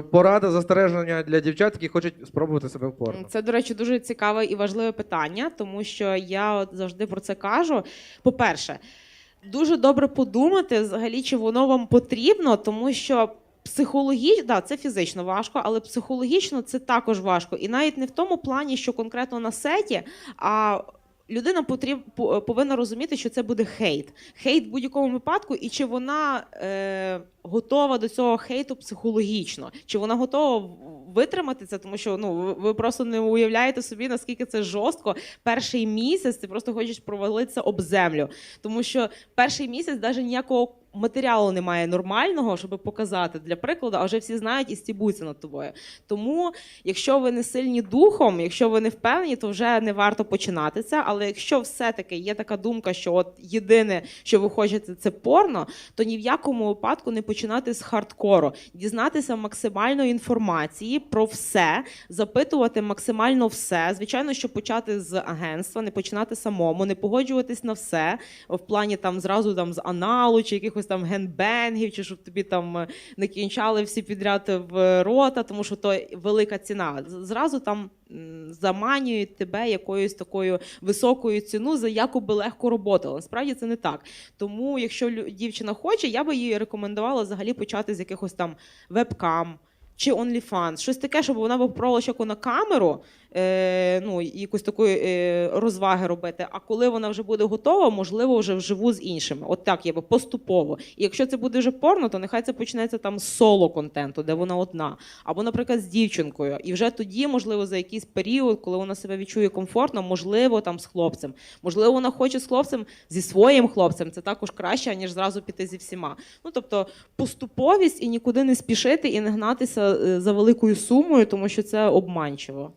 Порада застереження для дівчат, які хочуть спробувати себе в порно. Це, до речі, дуже цікаве і важливе питання, тому що я от завжди про це кажу. По-перше, дуже добре подумати, взагалі, чи воно вам потрібно, тому що. Психологічно, да, це фізично важко, але психологічно це також важко. І навіть не в тому плані, що конкретно на сеті, а людина потріб, повинна розуміти, що це буде хейт. Хейт в будь-якому випадку, і чи вона е, готова до цього хейту психологічно, чи вона готова витримати це, тому що ну ви просто не уявляєте собі, наскільки це жорстко. Перший місяць ти просто хочеш провалитися об землю, тому що перший місяць навіть ніякого. Матеріалу немає нормального, щоб показати для прикладу, а вже всі знають і стібуться над тобою. Тому, якщо ви не сильні духом, якщо ви не впевнені, то вже не варто починати це. Але якщо все-таки є така думка, що от єдине, що ви хочете, це порно, то ні в якому випадку не починати з хардкору, дізнатися максимально інформації про все, запитувати максимально все. Звичайно, що почати з агентства, не починати самому, не погоджуватись на все в плані там зразу там з аналу чи якихось там генбенгів, чи щоб тобі там е, не кінчали всі підряд в рота, тому що то велика ціна. Зразу там заманюють тебе якоюсь такою високою ціну за яку би легку роботу. Але насправді це не так. Тому, якщо дівчина хоче, я би їй рекомендувала взагалі почати з якихось там вебкам. Чи OnlyFans, щось таке, щоб вона попробувала щоку на камеру, ну, і якусь такої е, розваги робити. А коли вона вже буде готова, можливо, вже вживу з іншими. От так я би поступово. І якщо це буде вже порно, то нехай це почнеться там з соло-контенту, де вона одна, або, наприклад, з дівчинкою. І вже тоді, можливо, за якийсь період, коли вона себе відчує комфортно, можливо, там з хлопцем. Можливо, вона хоче з хлопцем, зі своїм хлопцем. Це також краще, ніж зразу піти зі всіма. Ну тобто поступовість і нікуди не спішити, і не гнатися е, за великою сумою, тому що це обманчиво.